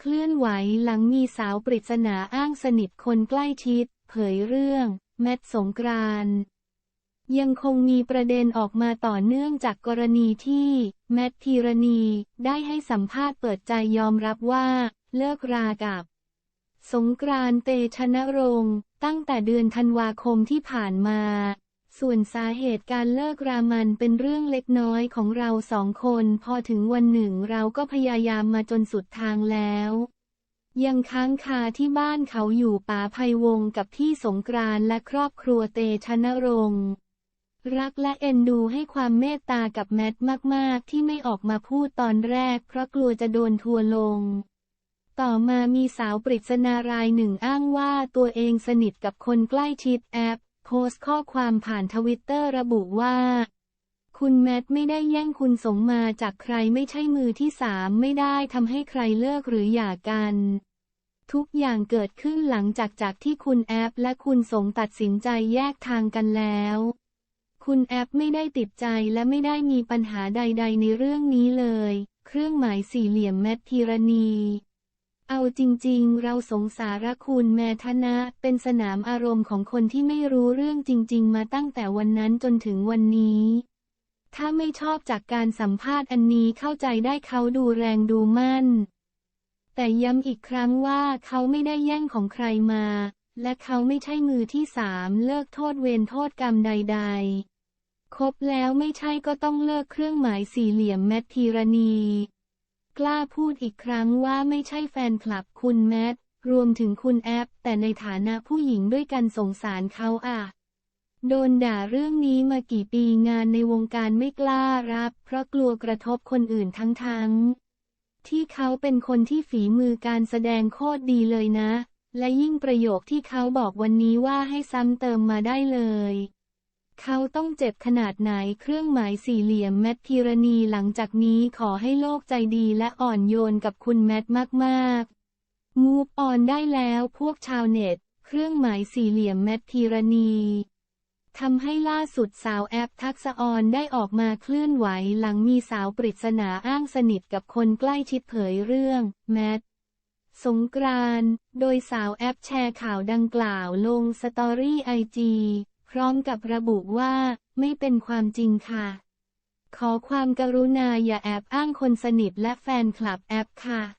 เคลื่อนไหวหลังมีสาวปริศนาอ้างสนิทคนใกล้ชิด เผยเรื่อง แมทสงกรานยังคงมีประเด็นออกมาต่อเนื่องจากกรณีที่ แมทพีรณีได้ให้สัมภาษณ์เปิดใจยอมรับว่า เลิกรากับ สงกรานเตชะนรงค์ตั้งแต่เดือนธันวาคมที่ผ่านมา ส่วนสาเหตุการเลิกรามันเป็นเรื่องเล็กน้อยของเราสองคน พอถึงวันหนึ่งเราก็พยายามมาจนสุดทางแล้ว ยังค้างคาที่บ้านเขาอยู่ป่าภัยวงกับพี่สงกรานและครอบครัวเตชะนรงค์รักและเอ็นดูให้ความเมตตากับแมทมากๆ ที่ไม่ออกมาพูดตอนแรก เพราะกลัวจะโดนทัวลง ต่อมามีสาวปริศนารายหนึ่งอ้างว่าตัวเองสนิทกับคนใกล้ชิดแอป โพสต์ข้อความผ่านทวิตเตอร์ระบุว่า คุณแมทไม่ได้แย่งคุณสงมาจากใครไม่ใช่มือที่สามไม่ได้ทำให้ใครเลิกหรือหย่ากัน ทุกอย่างเกิดขึ้นหลังจากจากที่คุณแอปและคุณสงตัดสินใจแยกทางกันแล้วคุณแอปไม่ได้ติดใจและไม่ได้มีปัญหาใด ๆ ในเรื่องนี้เลย เครื่องหมายสี่เหลี่ยมแมทพีรณี เอาจริงๆ เราสงสารคุณแมทนะ เป็นสนามอารมณ์ของคนที่ไม่รู้เรื่องจริง ๆ มาตั้งแต่วันนั้นจนถึงวันนี้ ถ้าไม่ชอบจากการสัมภาษณ์อันนี้เข้าใจได้เขาดูแรงดูมั่น แต่ย้ำอีกครั้งว่าเขาไม่ได้แย่งของใครมา และเขาไม่ใช่มือที่สามเลิกโทษเวรโทษกรรมใด ๆ คบแล้วไม่ใช่ก็ต้องเลิกเครื่องหมายสี่เหลี่ยมแมทพีรณี กล้าพูดอีกครั้งว่าไม่ใช่แฟนคลับคุณแมท รวมถึงคุณแอป แต่ในฐานะผู้หญิงด้วยกันสงสารเขาอะโดนด่าเรื่องนี้มากี่ปีงานในวงการไม่กล้ารับ เพราะกลัวกระทบคนอื่นทั้งๆที่เขาเป็นคนที่ฝีมือการแสดงโคตรดีเลยนะ และยิ่งประโยคที่เขาบอกวันนี้ว่าให้ซ้ำเติมมาได้เลย เขาต้องเจ็บขนาดไหนเครื่องหมายสี่เหลี่ยมแมทพีรณีหลังจากนี้ขอให้โลกใจดีและอ่อนโยนกับคุณแมทมากๆ มูฟออนได้แล้วพวกชาวเน็ต เครื่องหมายสี่เหลี่ยมแมทพีรณีทำให้ล่าสุดสาวแอปทักษออนได้ออกมาเคลื่อนไหวหลังมีสาวปริศนาอ้างสนิทกับคนใกล้ชิดเผยเรื่อง แมทสงกรานโดยสาวแอปแชร์ข่าวดังกล่าวลงสตอรี่ไอจี พร้อมกับระบุว่า ไม่เป็นความจริงค่ะ ขอความกรุณาอย่าแอบอ้างคนสนิทและแฟนคลับแอปค่ะ